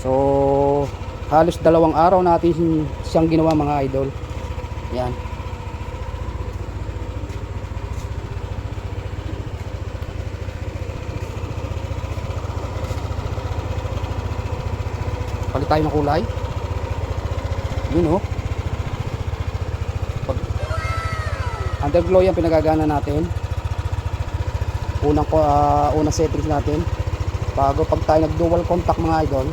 So, halos dalawang araw natin siyang ginawa mga idol. Yan. Palit tayo ng kulay. Yun oh. Pag underglow yan pinagagana natin. Unang ah, unang settings natin. Bago pag tayo nag dual contact mga idol.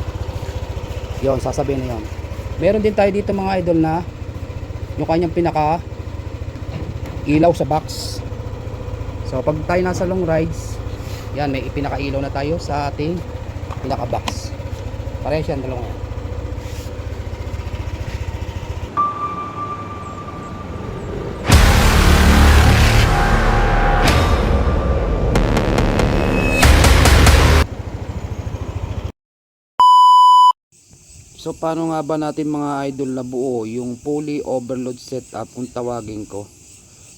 Yon, sasabihin na yon. Meron din tayo dito mga idol na yung kanyang pinaka ilaw sa box. So pag tayo nasa long rides, yan may ipinaka-ilaw na tayo sa ating pinaka box. Parehas yan dalawang So paano nga ba natin mga idol na buo yung fully overload setup kung tawagin ko.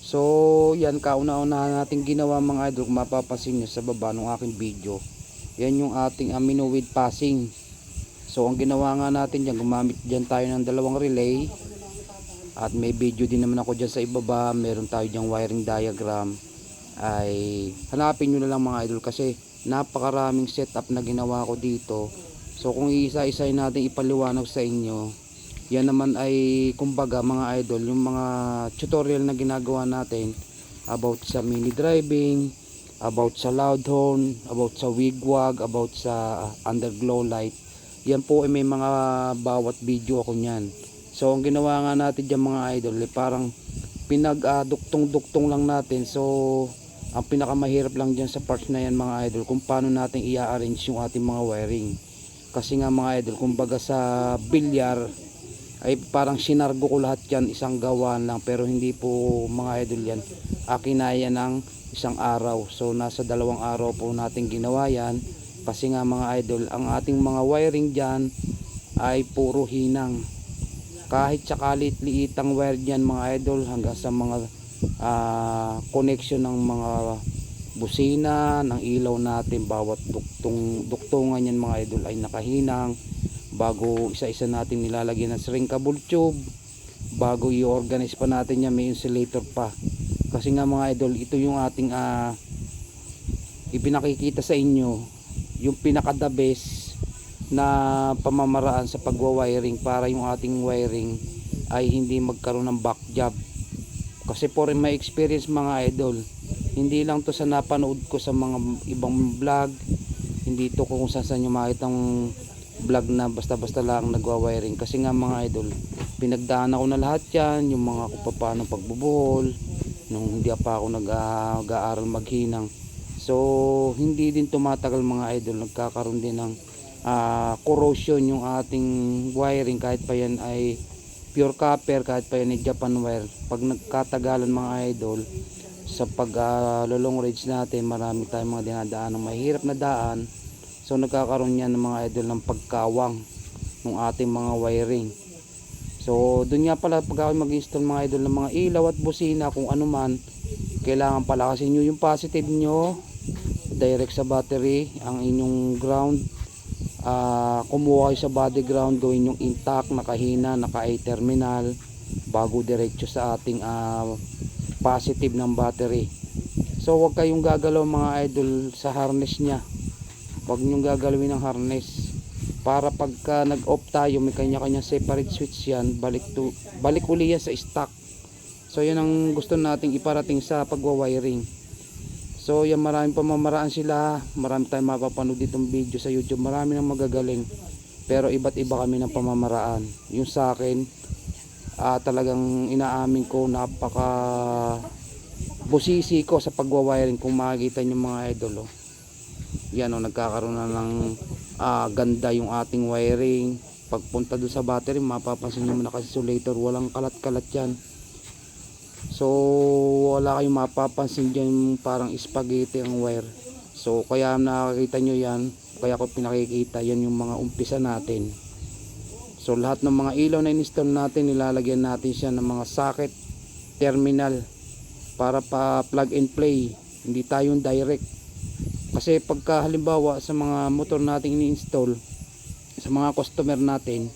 So yan kauna-una natin ginawa mga idol kung mapapansin nyo sa baba ng aking video. Yan yung ating amino with passing. So ang ginawa nga natin dyan gumamit dyan tayo ng dalawang relay. At may video din naman ako dyan sa ibaba. Meron tayo dyan wiring diagram. Ay hanapin nyo na lang mga idol kasi napakaraming setup na ginawa ko dito. So kung isa-isay natin ipaliwanag sa inyo, yan naman ay kumbaga mga idol, yung mga tutorial na ginagawa natin about sa mini driving, about sa loud horn, about sa wigwag, about sa underglow light. Yan po ay may mga bawat video ako niyan. So ang ginawa nga natin diyan mga idol, ay parang pinag-duktong-duktong lang natin. So ang pinakamahirap lang diyan sa parts na yan mga idol kung paano natin i-arrange yung ating mga wiring kasi nga mga idol kumbaga sa bilyar ay parang sinargo ko lahat yan isang gawan lang. Pero hindi po mga idol yan akinaya ng isang araw. So nasa dalawang araw po natin ginawa yan. Kasi nga mga idol ang ating mga wiring dyan ay puro hinang. Kahit sa kalit-liitang wire dyan mga idol hanggang sa mga ah, connection ng mga busina ng ilaw natin bawat duktong duktungan yan mga idol ay nakahinang. Bago isa-isa natin nilalagyan ng shrinkable tube bago i-organize pa natin yan may insulator pa. Kasi nga mga idol ito yung ating ah, ipinakikita sa inyo yung pinaka the best na pamamaraan sa pagwa-wiring para yung ating wiring ay hindi magkaroon ng back job. Kasi for my experience mga idol hindi lang to sa napanood ko sa mga ibang vlog. Hindi to kung saan saan nyo makita vlog na basta basta lang nagwa-wiring. Kasi nga mga idol pinagdaan ako na lahat yan. Yung mga kung paano pagbubuhol nung hindi pa ako nag-aaral maghinang. So hindi din tumatagal mga idol. Nagkakaroon din ng ah, corrosion yung ating wiring. Kahit pa yan ay pure copper kahit pa yan ay Japan wire. Pag nagkatagalan mga idol sa pag uh, long range natin marami tayong mga dinadaan ng mahirap na daan. So nagkakaroon yan ng mga idol ng pagkawang ng ating mga wiring. So dun nga pala pag ako mag-install mga idol ng mga ilaw at busina kung ano man kailangan palakasin nyo yung positive nyo direct sa battery ang inyong ground. Ah kumuha kayo sa body ground gawin yung intact nakahina naka A terminal bago diretso sa ating ah, positive ng battery. So wag kayong gagalaw mga idol sa harness nya wag nyong gagalawin ng harness. Para pagka nag off tayo may kanya kanya separate switch yan balik to balik uli yan sa stock. So yan ang gusto nating iparating sa pagwa-wiring. So yan maraming pamamaraan sila. Marami tayong mapapanood ditong video sa YouTube. Marami nang magagaling. Pero iba't iba kami ng pamamaraan. Yung sa akin ah, Talagang inaamin ko Napaka Busisi ko sa pagwawiring Kung makikita nyo mga idol oh. Yan oh, nagkakaroon na ng ah, Ganda yung ating wiring Pagpunta doon sa battery Mapapansin nyo na kasi insulator Walang kalat-kalat yan So wala kayong mapapansin dyan parang spaghetti ang wire. So kaya nakakita nyo yan, kaya ko pinakikita yan yung mga umpisa natin. So lahat ng mga ilaw na install natin, nilalagyan natin siya ng mga socket terminal para pa plug and play. Hindi tayong direct. Kasi pagka halimbawa sa mga motor nating ini-install, sa mga customer natin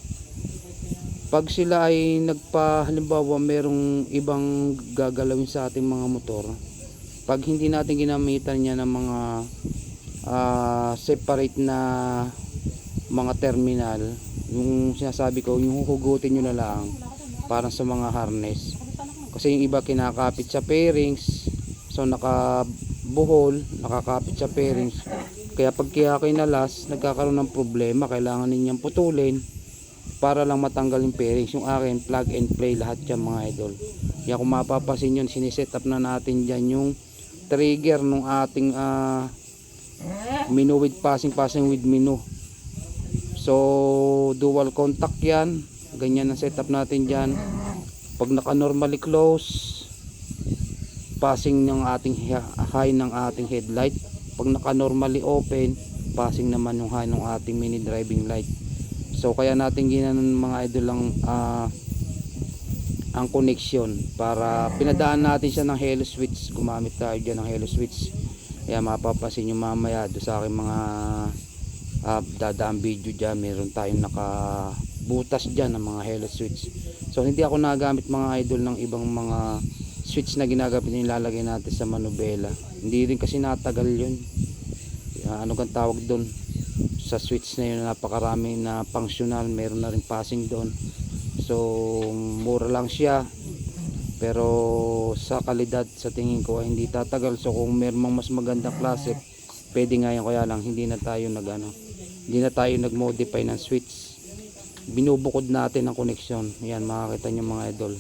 pag sila ay nagpa halimbawa merong ibang gagalawin sa ating mga motor pag hindi natin ginamitan niya ng mga ah, separate na mga terminal yung sinasabi ko yung huhugutin nyo na lang parang sa mga harness. Kasi yung iba kinakapit sa pairings so nakabuhol nakakapit sa pairings kaya pag kaya kinalas nagkakaroon ng problema kailangan ninyang putulin para lang matanggal yung pairings yung akin plug and play lahat yan mga idol. Kaya kung mapapasin yun siniset up na natin dyan yung trigger nung ating ah, menu with passing passing with menu so dual contact yan. Ganyan ang setup natin dyan. Pag naka normally close passing ng ating hi- high ng ating headlight. Pag naka normally open passing naman yung high ng ating mini driving light. So kaya natin ginanon mga idol lang ah, ang connection para pinadaan natin siya ng hello switch. Gumamit tayo dyan ng hello switch. Kaya mapapasin nyo mamaya do sa aking mga uh, dadaan video dyan. Meron tayong nakabutas dyan ng mga hello switch so hindi ako nagamit mga idol ng ibang mga switch na ginagamit na nilalagay natin sa manubela. Hindi rin kasi natagal yun. Ah, ano kang tawag doon sa switch na yun napakarami na functional. Meron na rin passing doon. So mura lang siya. Pero sa kalidad sa tingin ko ay hindi tatagal. So kung meron mas magandang klase pwede nga yun kaya lang hindi na tayo nag ano, hindi na tayo nag modify ng switch. Binubukod natin ang connection. Yan makakita nyo mga idol.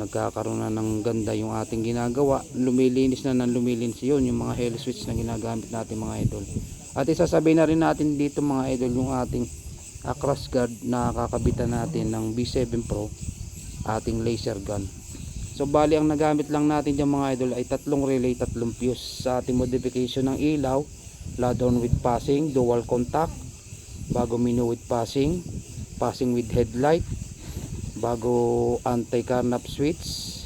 Nagkakaroon na ng ganda yung ating ginagawa. Lumilinis na ng lumilinis yun yung mga hell switch na ginagamit natin mga idol. At isasabihin na rin natin dito mga idol yung ating uh, guard na kakabitan natin ng B7 Pro ating laser gun. So bali ang nagamit lang natin dyan mga idol ay tatlong relay tatlong fuse sa ating modification ng ilaw load with passing dual contact bago menu with passing passing with headlight bago anti carnap switch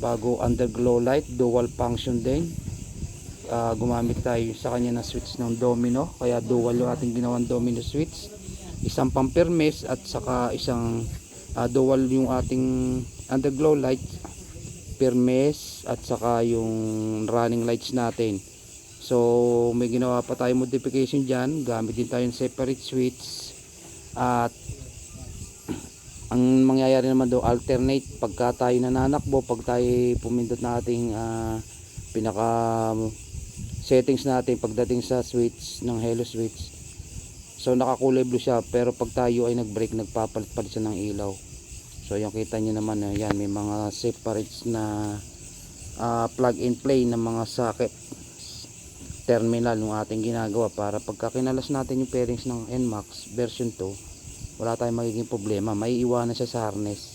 bago underglow light dual function din. Ah, gumamit tayo sa kanya ng switch ng domino kaya dual yung ating ginawang domino switch. Isang pampermes at saka isang ah, dual yung ating underglow light permes at saka yung running lights natin so may ginawa pa tayo modification dyan. Gamit din tayo ng separate switch. At ang mangyayari naman daw alternate. Pagka tayo nananakbo pag tayo pumindot na ating ah, pinaka settings natin pagdating sa switch ng hello switch. So nakakulay blue siya. Pero pag tayo ay nag brake nagpapalit-palit siya ng ilaw. So yung kita nyo naman eh, yan may mga separates na ah, plug and play ng mga socket terminal ng ating ginagawa para pagka kinalas natin yung pairings ng NMAX version 2 wala tayong magiging problema. May iwanan siya sa harness.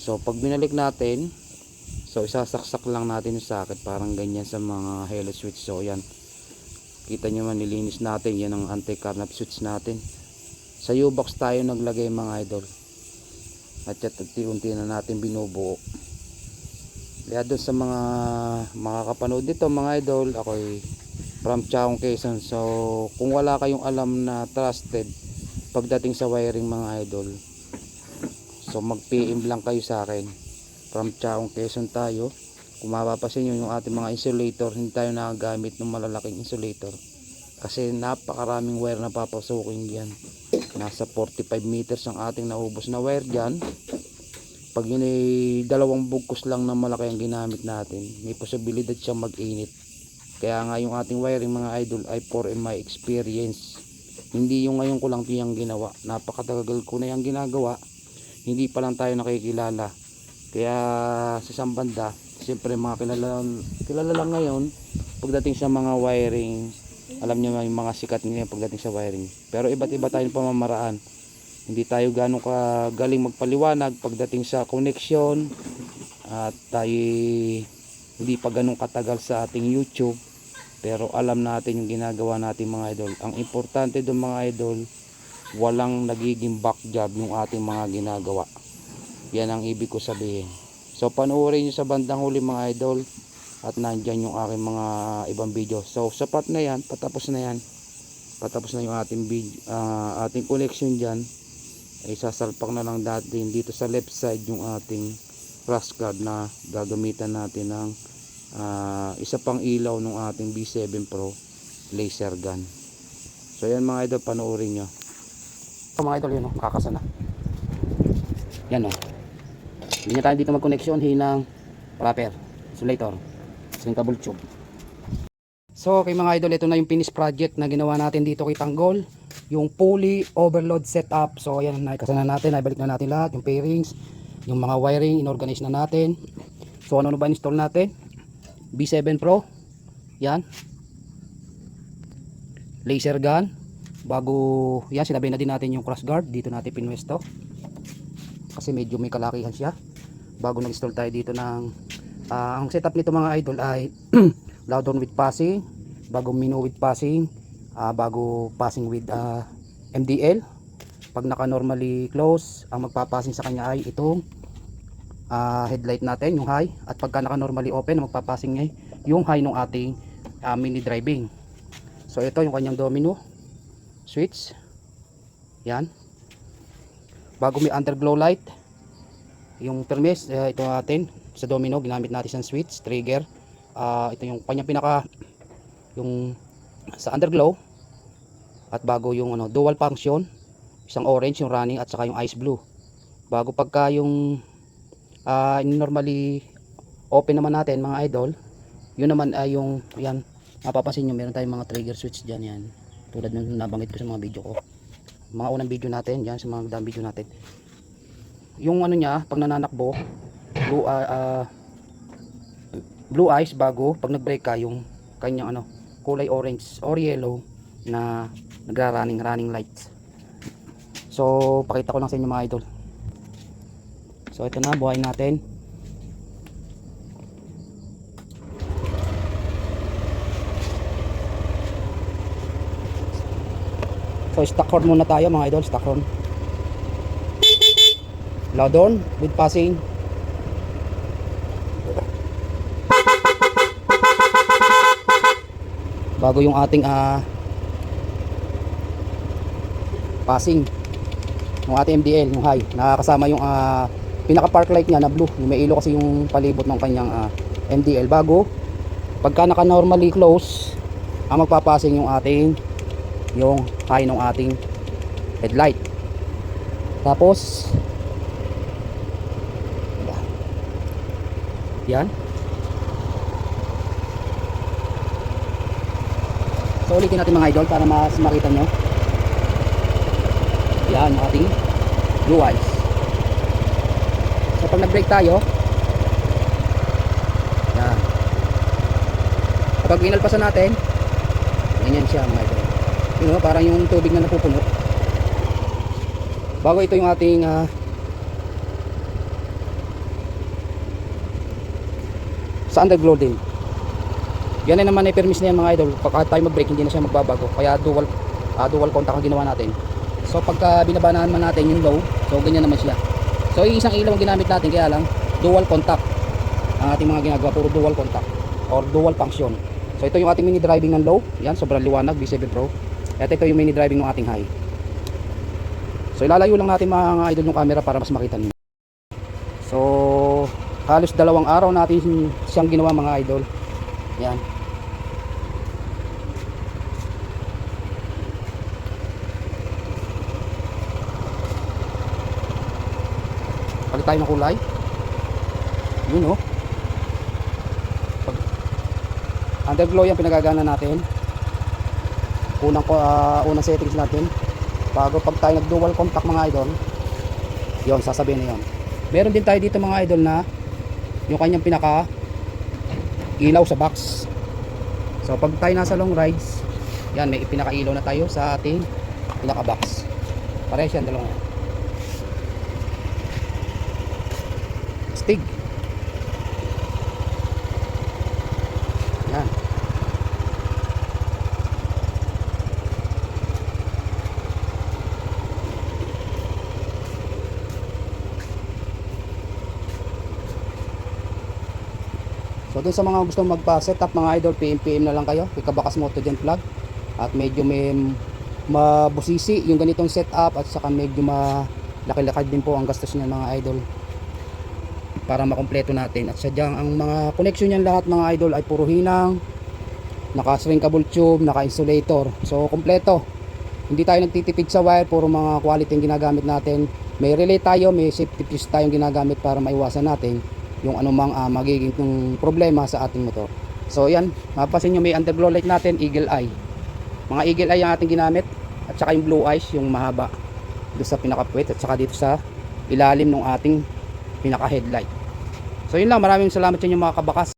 So pag binalik natin so isasaksak lang natin yung socket. Parang ganyan sa mga hello switch. So yan. Kita nyo man nilinis natin. Yan ang anti carnap switch natin. Sa U-box tayo naglagay mga idol. At yan unti-unti na natin binubuo. Kaya doon sa mga makakapanood dito mga idol ako'y from Chaong Quezon. So kung wala kayong alam na trusted pagdating sa wiring mga idol so mag PM lang kayo sa akin. From Chaong Quezon tayo. Kung mapapasin nyo yung ating mga insulator hindi tayo nakagamit ng malalaking insulator. Kasi napakaraming wire na papasukin dyan. Nasa 45 meters ang ating naubos na wire dyan. Pag yun ay dalawang bugkos lang na malaki ang ginamit natin may posibilidad siyang mag-init kaya nga yung ating wiring mga idol ay for in my experience. Hindi yung ngayon ko lang yung ginawa. Napakatagal ko na yung ginagawa. Hindi pa lang tayo nakikilala. Kaya sa isang banda siyempre mga kilala, kilala lang ngayon pagdating sa mga wiring alam niyo yung mga sikat nila pagdating sa wiring. Pero iba't iba tayong pamamaraan. Hindi tayo ganong kagaling magpaliwanag pagdating sa connection at tayo hindi pa ganong katagal sa ating YouTube pero alam natin yung ginagawa natin mga idol. Ang importante doon mga idol walang nagiging back job yung ating mga ginagawa. Yan ang ibig ko sabihin. So panoorin nyo sa bandang huli mga idol at nandyan yung aking mga ibang video. So sapat na yan patapos na yan. Patapos na yung ating vid- ah, ating collection dyan. Ay sasalpak na lang natin dito sa left side yung ating crash guard na gagamitan natin ng ah, isa pang ilaw ng ating B7 Pro laser gun so yan mga idol panoorin nyo so, mga idol yun o kakasa na yan o hindi tayo dito mag connection hinang proper insulator drinkable tube So okay mga idol, ito na yung finish project na ginawa natin dito kay Tanggol. Yung pulley overload setup. So ayan, naikasa na natin, naibalik na natin lahat. Yung pairings, yung mga wiring, inorganize na natin. So ano na ba install natin? B7 Pro. Yan. Laser gun. Bago, yan, sinabi na din natin yung cross guard. Dito natin pinwesto. Kasi medyo may kalakihan siya. Bago nag-install tayo dito ng, ah, ang setup nito mga idol ay loud on with passing bago mino with passing ah, bago passing with ah, MDL pag naka normally close ang magpapassing sa kanya ay itong ah, headlight natin yung high. At pagka naka normally open ang magpapassing niya yung high ng ating ah, mini driving. So ito yung kanyang domino. Switch. Yan. Bago may underglow light yung permis eh, ito natin. Sa domino ginamit natin sa switch trigger. Ah, ito yung kanyang pinaka yung sa underglow. At bago yung ano dual function isang orange yung running at saka yung ice blue. Bago pagka yung ah, normally open naman natin mga idol yun naman ay yung yan mapapansin nyo meron tayong mga trigger switch dyan yan. Tulad ng nabanggit ko sa mga video ko. Mga unang video natin yan sa mga dam video natin. Yung ano niya pag nananakbo blue ah, ah, blue eyes bago pag nag-brake ka yung kanyang ano kulay orange or yellow na nagra-running running lights. So pakita ko lang sa inyo mga idol. So ito na buhay natin. So stock horn muna tayo mga idol, stock horn. Loud on with passing. bago yung ating ah passing yung ating MDL yung high. Nakakasama yung ah, pinaka park light niya na blue. Yung may ilaw kasi yung palibot ng kanyang ah, MDL bago pagka naka normally close ang magpapasing yung ating yung high ng ating headlight. Tapos yan. So ulitin natin mga idol para mas makita nyo. Yan ang ating blue eyes. So pag nag-brake tayo, yan. Kapag inalpasan natin, ganyan siya mga idol. Yun know, parang yung tubig na napupuno. Bago ito yung ating ah, sa underglow din. Yan naman ay permis na yan mga idol. Pagka tayo mag-brake hindi na siya magbabago. Kaya dual ah, dual contact ang ginawa natin. So pagka binabanahan man natin yung low, so ganyan naman siya. So yung isang ilaw ang ginamit natin kaya lang dual contact. Ang ating mga ginagawa puro dual contact or dual function. So ito yung ating mini driving ng low. Yan sobrang liwanag B7 Pro. At ito yung mini driving ng ating high. So ilalayo lang natin mga idol yung camera para mas makita niyo. So halos dalawang araw natin siyang ginawa mga idol. Yan. Tayo ng kulay. Yun oh. Pag underglow yung pinagagana natin. Unang ah, unang settings natin. Bago pag tayo nag dual contact mga idol. Yon, sasabihin na yon. Meron din tayo dito mga idol na yung kanyang pinaka ilaw sa box. So pag tayo nasa long rides, yan may pinaka-ilaw na tayo sa ating pinaka-box. Parehas yan dalawang. Stig. Yan. So dun sa mga gusto magpa-setup mga idol, PM PM na lang kayo. Ikabakas Moto Gen Vlog. at medyo may mabusisi yung ganitong setup at saka medyo malaki-laki din po ang gastos niyan mga idol. Para makompleto natin. At sadyang ang mga connection niyan lahat mga idol ay puro hinang naka shrinkable tube naka insulator so kompleto hindi tayo nagtitipid sa wire puro mga quality yung ginagamit natin. May relay tayo may safety fuse tayong ginagamit para maiwasan natin yung anumang ah, magiging problema sa ating motor. So yan. Mapapansin nyo may underglow light natin eagle eye. Mga eagle eye ang ating ginamit at saka yung blue eyes yung mahaba doon sa pinaka-puwet at saka dito sa ilalim ng ating pinaka headlight so yun lang. Maraming salamat sa inyo mga kabakas